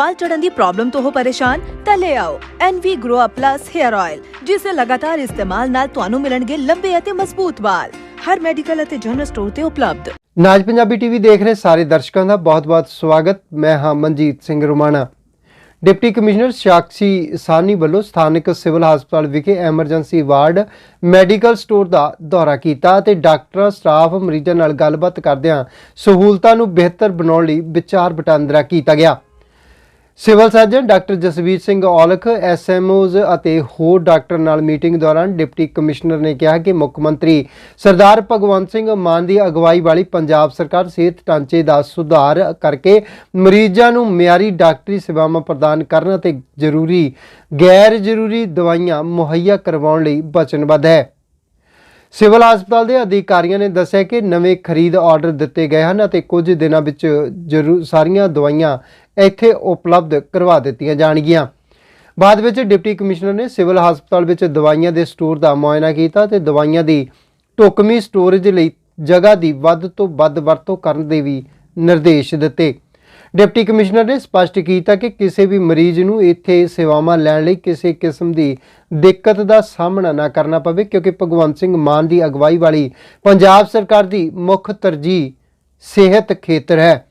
ਵਾਲ ਝੜਨ ਦੀ problem ਤੋਂ ਹੋ ਪਰੇਸ਼ਾਨ, ਤਾਂ ਲੈ ਆਓ NV Grow Up Plus Hair Oil ਜਿਸ ਦੇ ਲਗਾਤਾਰ ਇਸਤੇਮਾਲ ਨਾਲ ਤੁਹਾਨੂੰ ਮਿਲਣਗੇ ਲੰਬੇ ਅਤੇ ਮਜ਼ਬੂਤ ਵਾਲ। ਹਰ ਮੈਡੀਕਲ ਅਤੇ ਜਨਰਲ ਸਟੋਰ ਤੇ ਉਪਲਬਧ। ਨਾਜ ਪੰਜਾਬੀ ਟੀਵੀ ਦੇਖ ਰਹੇ ਸਾਰੇ ਦਰਸ਼ਕਾਂ ਦਾ ਬਹੁਤ-ਬਹੁਤ ਸਵਾਗਤ। ਮੈਂ ਹਾਂ ਮਨਜੀਤ ਸਿੰਘ ਰੁਮਾਣਾ। ਡਿਪਟੀ ਕਮਿਸ਼ਨਰ ਸਾਕਸ਼ੀ ਸਾਨੀ ਵੱਲੋਂ ਸਥਾਨਕ ਸਿਵਲ ਹਸਪਤਾਲ ਵਿਖੇ ਐਮਰਜੈਂਸੀ ਵਾਰਡ ਮੈਡੀਕਲ ਸਟੋਰ ਦਾ ਦੌਰਾ ਕੀਤਾ ਤੇ ਡਾਕਟਰਾਂ, ਸਟਾਫ, ਮਰੀਜ਼ਾਂ ਨਾਲ ਗੱਲਬਾਤ ਕਰਦਿਆਂ ਸਹੂਲਤਾਂ ਨੂੰ ਬਿਹਤਰ ਬਣਾਉਣ ਲਈ ਵਿਚਾਰ ਵਟਾਂਦਰਾ ਕੀਤਾ ਗਿਆ। Civil surgeon doctor Jasvir Singh Aulakh SMOs ਅਤੇ ਹੋਰ ਡਾਕਟਰ ਨਾਲ ਮੀਟਿੰਗ ਦੌਰਾਨ ਡਿਪਟੀ ਕਮਿਸ਼ਨਰ ਨੇ ਕਿਹਾ ਕਿ ਮੁੱਖ ਮੰਤਰੀ ਸਰਦਾਰ ਭਗਵੰਤ ਸਿੰਘ ਮਾਨ ਦੀ ਅਗਵਾਈ ਵਾਲੀ ਪੰਜਾਬ ਸਰਕਾਰ ਸਿਹਤ ਢਾਂਚੇ ਦਾ ਸੁਧਾਰ ਕਰਕੇ ਮਰੀਜ਼ਾਂ ਨੂੰ ਮਿਆਰੀ ਡਾਕਟਰੀ ਸੇਵਾਵਾਂ ਪ੍ਰਦਾਨ ਕਰਨ ਅਤੇ ਜ਼ਰੂਰੀ, ਗੈਰ ਜ਼ਰੂਰੀ ਦਵਾਈਆਂ ਮੁਹੱਈਆ ਕਰਵਾਉਣ ਲਈ ਵਚਨਬੱਧ ਹੈ। ਸਿਵਲ ਹਸਪਤਾਲ ਦੇ ਅਧਿਕਾਰੀਆਂ ਨੇ ਦੱਸਿਆ ਕਿ ਨਵੇਂ ਖਰੀਦ ਆਰਡਰ ਦਿੱਤੇ ਗਏ ਹਨ ਅਤੇ ਕੁਝ ਦਿਨਾਂ ਵਿੱਚ ਜ਼ਰੂਰ ਸਾਰੀਆਂ ਦਵਾਈਆਂ ਇੱਥੇ ਉਪਲਬਧ ਕਰਵਾ ਦਿੱਤੀਆਂ ਜਾਣਗੀਆਂ। ਬਾਅਦ ਵਿੱਚ ਡਿਪਟੀ ਕਮਿਸ਼ਨਰ ਨੇ ਸਿਵਲ ਹਸਪਤਾਲ ਵਿੱਚ ਦਵਾਈਆਂ ਦੇ ਸਟੋਰ ਦਾ ਮੁਆਇਨਾ ਕੀਤਾ ਤੇ ਦਵਾਈਆਂ ਦੀ ਢੁਕਵੀਂ ਸਟੋਰੇਜ ਲਈ ਜਗ੍ਹਾ ਦੀ ਵੱਧ ਤੋਂ ਵੱਧ ਵਰਤੋਂ ਕਰਨ ਦੇ ਵੀ ਨਿਰਦੇਸ਼ ਦਿੱਤੇ। ਡਿਪਟੀ ਕਮਿਸ਼ਨਰ ਨੇ ਸਪਸ਼ਟ ਕੀਤਾ ਕਿ ਕਿਸੇ ਵੀ ਮਰੀਜ਼ ਨੂੰ ਇੱਥੇ ਸੇਵਾਵਾਂ ਲੈਣ ਲਈ ਕਿਸੇ ਕਿਸਮ ਦੀ ਦਿੱਕਤ ਦਾ ਸਾਹਮਣਾ ਨਾ ਕਰਨਾ ਪਵੇ, ਕਿਉਂਕਿ ਭਗਵੰਤ ਸਿੰਘ ਮਾਨ ਦੀ ਅਗਵਾਈ ਵਾਲੀ ਪੰਜਾਬ ਸਰਕਾਰ ਦੀ ਮੁੱਖ ਤਰਜੀਹ ਸਿਹਤ ਖੇਤਰ ਹੈ।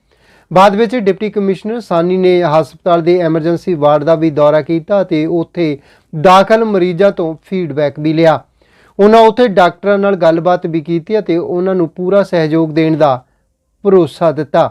ਬਾਅਦ ਵਿੱਚ ਡਿਪਟੀ ਕਮਿਸ਼ਨਰ ਸਾਨੀ ਨੇ ਹਸਪਤਾਲ ਦੇ ਐਮਰਜੈਂਸੀ ਵਾਰਡ ਦਾ ਵੀ ਦੌਰਾ ਕੀਤਾ ਤੇ ਉੱਥੇ ਦਾਖਲ ਮਰੀਜ਼ਾਂ ਤੋਂ ਫੀਡਬੈਕ ਵੀ ਲਿਆ। ਉਹਨਾਂ ਉੱਥੇ ਡਾਕਟਰਾਂ ਨਾਲ ਗੱਲਬਾਤ ਵੀ ਕੀਤੀ ਅਤੇ ਉਹਨਾਂ ਨੂੰ ਪੂਰਾ ਸਹਿਯੋਗ ਦੇਣ ਦਾ ਭਰੋਸਾ ਦਿੱਤਾ।